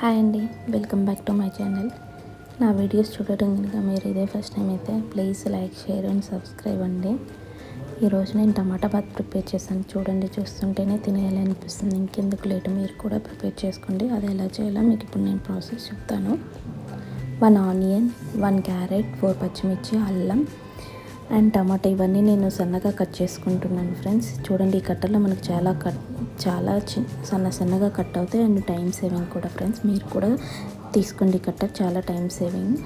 Hi అండి welcome back to my channel. నా videos చూడటం కనుక మీరు ఇదే ఫస్ట్ టైం అయితే please like share and subscribe అండి. ఈరోజు నేను టమాటా బాత్ ప్రిపేర్ చేశాను. చూడండి చూస్తుంటేనే తినేయాలి అనిపిస్తుంది ఇంకెందుకు లేటు? మీరు కూడా ప్రిపేర్ చేసుకోండి. అది ఎలా చేయాలో మీకు ఇప్పుడు నేను ప్రాసెస్ చెప్తాను. One onion one carrot four పచ్చిమిర్చి అల్లం అండ్ టమాటా ఇవన్నీ నేను సన్నగా కట్ చేసుకుంటున్నాను ఫ్రెండ్స్. చూడండి ఈ కట్టలో మనకు చాలా కట్ చాలా చిన్న సన్న సన్నగా కట్ అవుతాయి అండ్ టైం సేవింగ్ కూడా ఫ్రెండ్స్. మీరు కూడా తీసుకోండి కట్ట చాలా టైం సేవింగ్.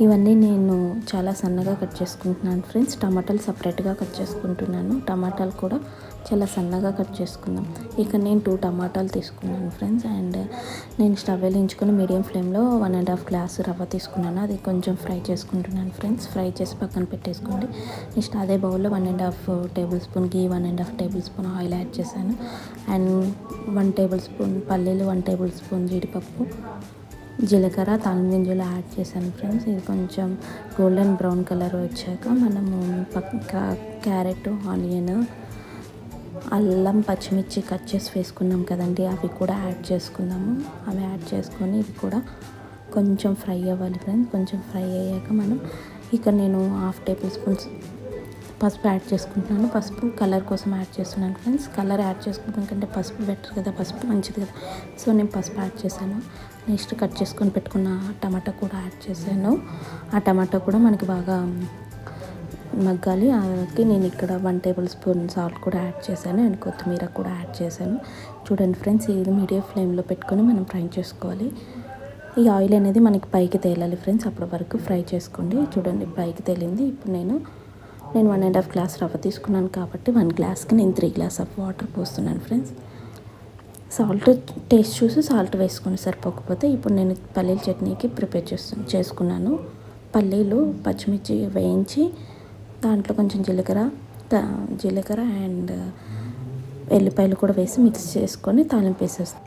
ఇవన్నీ నేను చాలా సన్నగా కట్ చేసుకుంటున్నాను ఫ్రెండ్స్. టమాటాలు సపరేట్గా కట్ చేసుకుంటున్నాను. టమాటాలు కూడా చాలా సన్నగా కట్ చేసుకుందాం. ఇక నేను టూ టమాటాలు తీసుకున్నాను ఫ్రెండ్స్. అండ్ నేను స్టవ్ వెలించుకొని మీడియం ఫ్లేమ్లో వన్ అండ్ హాఫ్ గ్లాస్ రవ్వ తీసుకున్నాను. అది కొంచెం ఫ్రై చేసుకుంటున్నాను ఫ్రెండ్స్. ఫ్రై చేసి పక్కన పెట్టేసుకోండి. నెక్స్ట్ అదే బౌల్లో one and half tablespoon ghee one and half tablespoon oil add చేశాను. అండ్ వన్ టేబుల్ స్పూన్ పల్లీలు వన్ టేబుల్ స్పూన్ జీడిపప్పు. జీలకర్ర తాలిం గింజలు యాడ్ చేశాను ఫ్రెండ్స్. ఇది కొంచెం గోల్డెన్ బ్రౌన్ కలర్ వచ్చాక మనము పక్క క్యారెట్ ఆనియన్ అల్లం పచ్చిమిర్చి కట్ చేసి వేసుకున్నాం కదండి. అవి కూడా యాడ్ చేసుకుందాము. అవి యాడ్ చేసుకొని ఇవి కూడా కొంచెం ఫ్రై అవ్వాలి ఫ్రెండ్స్. కొంచెం ఫ్రై అయ్యాక మనం ఇక నేను హాఫ్ టేబుల్ స్పూన్స్ పసుపు యాడ్ చేసుకుంటున్నాను. పసుపు కలర్ కోసం యాడ్ చేస్తున్నాను ఫ్రెండ్స్. కలర్ యాడ్ చేసుకుంటాం కంటే పసుపు బెటర్ కదా. పసుపు మంచిది కదా. సో నేను పసుపు యాడ్ చేశాను. నెక్స్ట్ కట్ చేసుకొని పెట్టుకున్న టమాటా కూడా యాడ్ చేశాను. ఆ టమాటా కూడా మనకి బాగా మగ్గాలి. అలాగే నేను ఇక్కడ వన్ టేబుల్ స్పూన్ సాల్ట్ కూడా యాడ్ చేశాను అండ్ కొత్తిమీర కూడా యాడ్ చేశాను. చూడండి ఫ్రెండ్స్ ఇది మీడియం ఫ్లేమ్లో పెట్టుకొని మనం ఫ్రై చేసుకోవాలి. ఈ ఆయిల్ అనేది మనకి పైకి తేలాలి ఫ్రెండ్స్ అప్పటి వరకు ఫ్రై చేసుకోండి. చూడండి పైకి తేలింది. ఇప్పుడు నేను నేను వన్ అండ్ హాఫ్ గ్లాస్ రవ్వ తీసుకున్నాను కాబట్టి వన్ గ్లాస్కి నేను త్రీ గ్లాస్ ఆఫ్ వాటర్ పోస్తున్నాను ఫ్రెండ్స్. సాల్ట్ టేస్ట్ చూసి సాల్ట్ వేసుకొని సరిపోకపోతే ఇప్పుడు నేను పల్లీల చట్నీకి ప్రిపేర్ చేస్తు చేసుకున్నాను. పల్లీలు పచ్చిమిర్చి వేయించి దాంట్లో కొంచెం జీలకర్ర జీలకర్ర అండ్ ఎల్లిపాయలు కూడా వేసి మిక్స్ చేసుకొని తాలింపు వేసేస్తాం.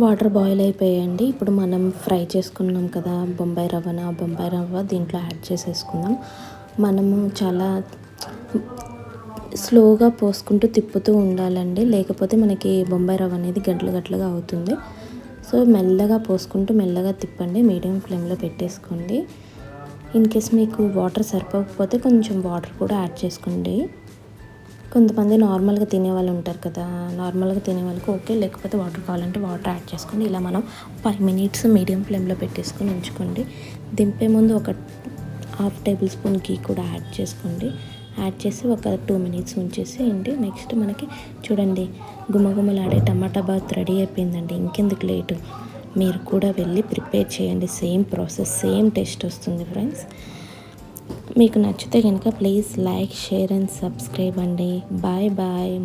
వాటర్ బాయిల్ అయిపోయాయండి. ఇప్పుడు మనం ఫ్రై చేసుకున్నాం కదా బొంబాయి రవ్వన? బొంబాయి రవ్వ దీంట్లో యాడ్ చేసేసుకుందాం. మనము చాలా స్లోగా పోసుకుంటూ తిప్పుతూ ఉండాలండి. లేకపోతే మనకి బొంబాయి రవ్వ అనేది గంటలు గట్లుగా అవుతుంది. సో మెల్లగా పోసుకుంటూ మెల్లగా తిప్పండి. మీడియం ఫ్లేమ్లో పెట్టేసుకోండి. ఇన్ కేస్ మీకు వాటర్ సరిపోకపోతే కొంచెం వాటర్ కూడా యాడ్ చేసుకోండి. కొంతమంది నార్మల్గా తినే వాళ్ళు ఉంటారు కదా నార్మల్గా తినే వాళ్ళకి ఓకే. లేకపోతే వాటర్ కావాలంటే వాటర్ యాడ్ చేసుకోండి. ఇలా మనం ఫైవ్ మినిట్స్ మీడియం ఫ్లేమ్లో పెట్టేసుకొని ఉంచుకోండి. దింపే ముందు ఒక హాఫ్ టేబుల్ స్పూన్ ఘీ కూడా యాడ్ చేసుకోండి. యాడ్ చేసి ఒక టూ మినిట్స్ ఉంచేసి ఏంటి? నెక్స్ట్ మనకి చూడండి గుమగుమలాడే టమాటా బాత్ రెడీ అయిపోయిందండి. ఇంకెందుకు లేటు? మీరు కూడా వెళ్ళి ప్రిపేర్ చేయండి. సేమ్ ప్రాసెస్ సేమ్ టేస్ట్ వస్తుంది ఫ్రెండ్స్ మీకు నచ్చితే కనుక please like share and subscribe అండి. Bye bye